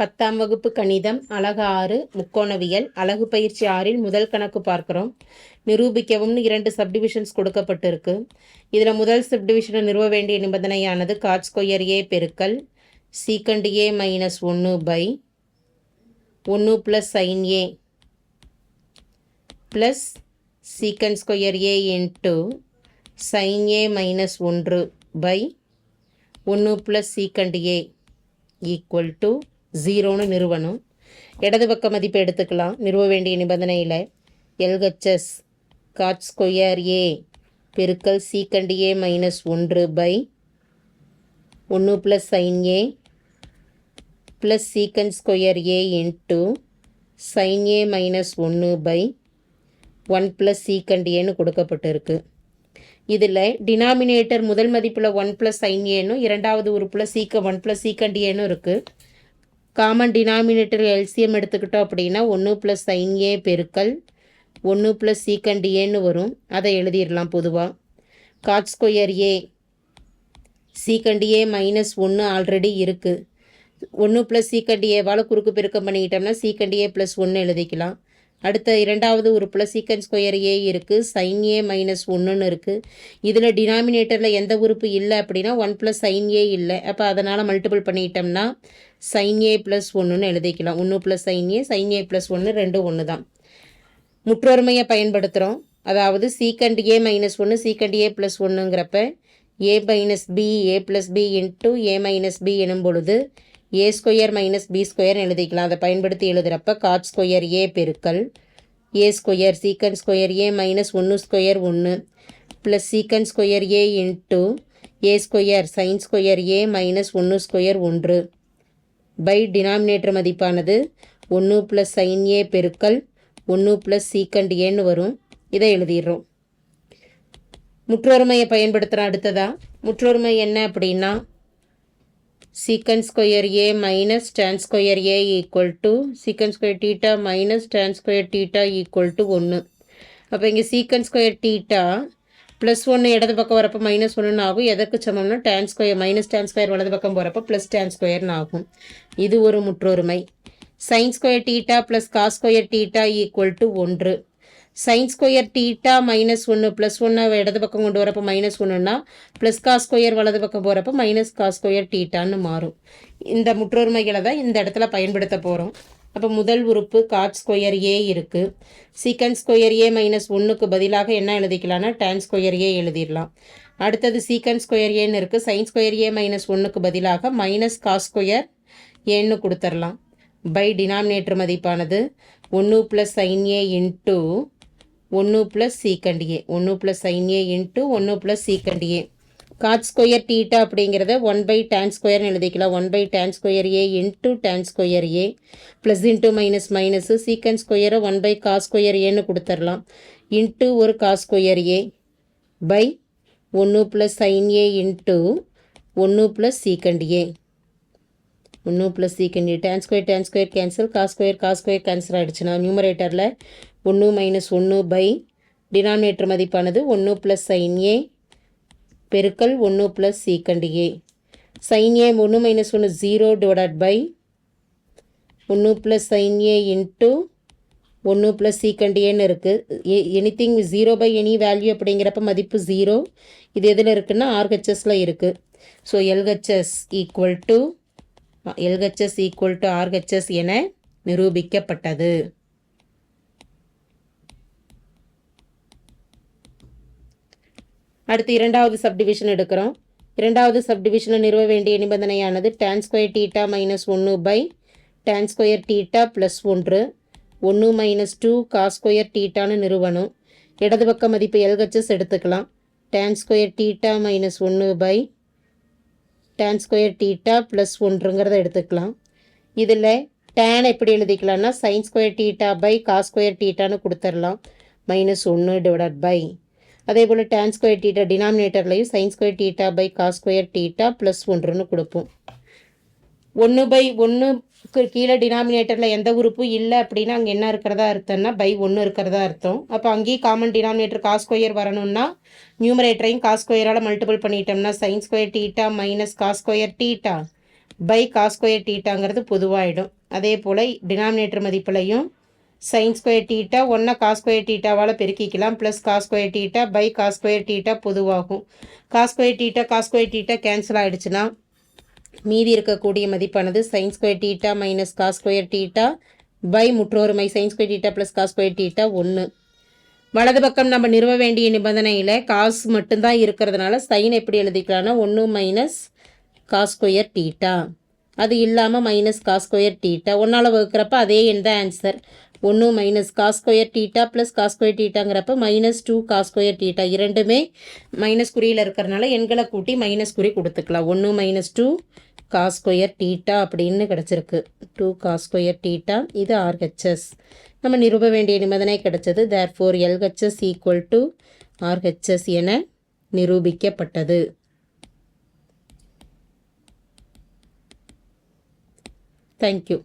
பத்தாம் வகுப்பு கணிதம் அழகு ஆறு முக்கோணவியல் அழகு பயிற்சி ஆறில் முதல் கணக்கு பார்க்குறோம். நிரூபிக்கவும்னு இரண்டு சப்டிவிஷன்ஸ் கொடுக்கப்பட்டிருக்கு. இதில் முதல் சப்டிவிஷனை நிறுவ வேண்டிய நிபந்தனையானது காட் ஸ்கொயர் ஏ பெருக்கல் சீக்கண்ட் ஏ மைனஸ் ஒன்று பை ஒன்று plus sine A plus secant square A into sine A minus ஒன்று பை ஒன்று plus secant A equal to ஜீரோன்னு நிறுவனம் இடது பக்க மதிப்பு எடுத்துக்கலாம். நிறுவ வேண்டிய நிபந்தனையில் எல்ஹெச்எஸ் காட் ஸ்கொயர் ஏ பெருக்கல் சீக்கண்ட் ஏ மைனஸ் ஒன்று பை ஒன்று plus sine A plus secant square A into sine A minus ஒன்று பை ஒன் ப்ளஸ் சீக்கண்ட் ஏன்னு கொடுக்கப்பட்டிருக்கு. இதில் டினாமினேட்டர் முதல் மதிப்பில் ஒன் ப்ளஸ் சைன் ஏனும் இரண்டாவது உறுப்பில் சீக்க ஒன் ப்ளஸ் சீக்கண்ட் ஏனும் இருக்குது காமன் டினாமினேட்டர் எல்சிஎம் எடுத்துக்கிட்டோம் அப்படின்னா ஒன்று ப்ளஸ் சைன் ஏ பெருக்கல் ஒன்று ப்ளஸ் சீக்கண்ட் ஏன்னு வரும். அதை எழுதிடலாம் பொதுவாக cot square A secant A minus ஒன்று ஆல்ரெடி இருக்குது ஒன்று ப்ளஸ் சீக்கண்ட் ஏவால் குறுக்கு பெருக்கம் பண்ணிக்கிட்டோம்னா சீக்கண்ட் ஏ ப்ளஸ் ஒன்று எழுதிக்கலாம். அடுத்த இரண்டாவது உறுப்பில் சீக்கன் ஸ்கொயர் ஏ இருக்குது சைன் ஏ மைனஸ் ஒன்றுன்னு இருக்குது இதில் டினாமினேட்டரில் எந்த உறுப்பு இல்லை அப்படின்னா ஒன் ப்ளஸ் சைன் ஏ இல்லை. அப்போ அதனால் மல்டிபிள் பண்ணிட்டோம்னா சைன் ஏ ப்ளஸ் ஒன்றுன்னு எழுதிக்கலாம். ஒன்று plus sine A sine A plus ஒன்று ரெண்டு ஒன்று தான். முற்றொருமையை பயன்படுத்துகிறோம் அதாவது சீக்கண்ட் ஏ மைனஸ் ஒன்று secant A plus ஒன்றுங்கிறப்ப A minus B A plus B into A minus B எனும் பொழுது ஏ ஸ்கொயர் மைனஸ் பி ஸ்கொயர்னு எழுதிக்கலாம். அதை பயன்படுத்தி எழுதுகிறப்ப காட் ஸ்கொயர் ஏ பெருக்கல் A square secant square A minus ஒன்று ஸ்கொயர் ஒன்று plus secant square A into A square sine square A minus ஒன்று ஸ்கொயர் ஒன்று பை டினாமினேட்டர் மதிப்பானது ஒன்று ப்ளஸ் சைன் ஏ பெருக்கல் ஒன்று ப்ளஸ் சீக்கண்ட் ஏன்னு வரும். இதை எழுதிடுறோம். முற்றொருமையை பயன்படுத்துகிறோம் அடுத்ததா? முற்றொருமை என்ன அப்படின்னா secant square A minus tan square A equal to secant square theta minus tan square theta equal to ஒன்று அப்போ இங்கே சீக்கன் ஸ்கொயர் டீட்டா ப்ளஸ் ஒன்று இடது பக்கம் வரப்போ மைனஸ் ஒன்றுன்னு ஆகும். எதற்கு சமம்னா tan square minus tan square வலது பக்கம் போகிறப்போ ப்ளஸ் tan ஸ்கொயர்னு ஆகும். இது ஒரு முற்றொருமை. Sine square theta plus cos square theta equal to ஒன்று. சைன் ஸ்கொயர் டீட்டா மைனஸ் ஒன்று ப்ளஸ் ஒன்று இடது பக்கம் கொண்டு வரப்போ மைனஸ் ஒன்றுனா ப்ளஸ் காஸ் ஸ்கொயர் வலது பக்கம் போகிறப்ப மைனஸ் காஸ் ஸ்கொயர் டீட்டான்னு மாறும். இந்த முற்றொருமைகளை தான் இந்த இடத்துல பயன்படுத்த போகிறோம் அப்போ முதல் உறுப்பு காட் ஸ்கொயர் ஏ இருக்குது சீக்கன் ஸ்கொயர் ஏ மைனஸ் ஒன்றுக்கு பதிலாக என்ன எழுதிக்கலாம்னா டேன் ஸ்கொயர் ஏ எழுதிடலாம். அடுத்தது சீக்கன் ஸ்கொயர் ஏன்னு இருக்குது சைன் ஸ்கொயர் ஏ மைனஸ் ஒன்றுக்கு பதிலாக மைனஸ் காஸ் ஸ்கொயர் ஏன்னு கொடுத்துர்லாம். பை டினாமினேட்டர் மதிப்பானது ஒன்று ப்ளஸ் சைன் ஏ இன்ட்டு ஒன்று ப்ளஸ் சீக்கண்ட் ஏ ஒன்று ப்ளஸ் சைன் ஏ இன்ட்டு ஒன்று plus secant A cot square theta அப்படிங்கிறத ஒன் பை டேன் ஸ்கொயர்னு எழுதிக்கலாம். One by tan square A into tan square A plus into minus minus secant ஸ்கொயரை one by cos square ஏன்னு கொடுத்துர்லாம் into ஒரு cos square A by ஒன்று plus sine A into ஒன்று plus secant A ஒன்று plus secant A tan square tan square cancel cos square cos square cancel ஆகிடுச்சுன்னா நியூமரேட்டரில் ஒன்று மைனஸ் ஒன்று பை டினாமினேட்டர் மதிப்பானது ஒன்று ப்ளஸ் சைன் ஏ பெருக்கல் ஒன்று plus secant A sine A ஒன்று மைனஸ் ஒன்று ஜீரோ டிவைடட் பை ஒன்று ப்ளஸ் சைன் ஏ இன்ட்டு ஒன்று ப்ளஸ் சீக்கண்ட் ஏன்னு இருக்குது anything zero by any value அப்படிங்கிறப்ப மதிப்பு ஜீரோ இது எதில் இருக்குன்னா ஆர்ஹெச்எஸில் இருக்குது so LHS equal to LHS equal to RHS என நிரூபிக்கப்பட்டது. அடுத்து இரண்டாவது சப்டிவிஷன் எடுக்கிறோம். இரண்டாவது சப்டிவிஷனை நிறுவ வேண்டிய நிபந்தனையானது டேன் ஸ்கொயர் டீட்டா மைனஸ் ஒன்று by tan square theta plus ஒன்று. ஒன்று மைனஸ் டூ காஸ் ஸ்கொயர் டீட்டான்னு நிறுவனம் இடது பக்க மதிப்பு எல்ஹெச்எஸ் எடுத்துக்கலாம். டேன் ஸ்கொயர் டீட்டா மைனஸ் ஒன்று by tan square theta plus ஒன்றுங்கிறத எடுத்துக்கலாம். இதில் டேன் எப்படி எழுதிக்கலாம்னா sine square theta by cos square டீட்டான்னு கொடுத்துடலாம். மைனஸ் ஒன்று டிவைட் பை அதே போல் tan square theta டினாமினேட்டர்லையும் sine square theta by cos square theta plus ஒன்றுன்னு கொடுப்போம். ஒன்று பை ஒன்றுக்கு கீழே டினாமினேட்டரில் எந்த உறுப்பும் இல்லை அப்படின்னா அங்கே என்ன இருக்கிறதா அர்த்தம்னா பை ஒன்று இருக்கிறதா அர்த்தம். அப்போ அங்கேயும் காமன் டினாமினேட்டர் காஸ் ஸ்கொயர் வரணும்னா நியூமரேட்டரையும் காஸ் ஸ்கொயரால் மல்டிபிள் பண்ணிட்டோம்னா sine square theta minus cos square theta by cos square டீட்டாங்கிறது பொதுவாகிடும் அதே போல் டினாமினேட்டர் மதிப்புலையும் சைன் ஸ்கொயர் டீட்டா ஒன்றை காஸ் ஸ்கொயர் டீட்டாவால் பெருக்கிக்கலாம். Plus cos square theta by cos square theta பொதுவாகும். Cos square theta cos square theta cancel ஆகிடுச்சுன்னா மீதி இருக்கக்கூடிய மதிப்பானது sine square theta minus cos square theta by முற்றோருமை sine square theta plus cos square theta ஒன்று வலது பக்கம் நம்ம நிறுவ வேண்டிய நிபந்தனையில் காசு மட்டும்தான் இருக்கிறதுனால சைன் எப்படி எழுதிக்கலாம்னா ஒன்று மைனஸ் காஸ் ஸ்கொயர் டீட்டா அது இல்லாமல் மைனஸ் காஸ் ஸ்கொயர் டீட்டா ஒன்றால் வகுக்கிறப்ப அதே எண் தான் ஆன்சர் ஒன்று minus cos square theta plus cos square டீட்டாங்கிறப்ப minus two cos square theta இரண்டுமே மைனஸ் குறியில் இருக்கிறனால எண்களை கூட்டி மைனஸ் குறி கொடுத்துக்கலாம். ஒன்று மைனஸ் டூ காஸ்கொயர் டீட்டா அப்படின்னு கிடச்சிருக்கு. டூ காஸ்கொயர் டீட்டா இது ஆர்ஹெச்எஸ் நம்ம நிரூப வேண்டிய நிபந்தனை கிடைச்சது. Therefore LHS equal to RHS என நிரூபிக்கப்பட்டது. Thank you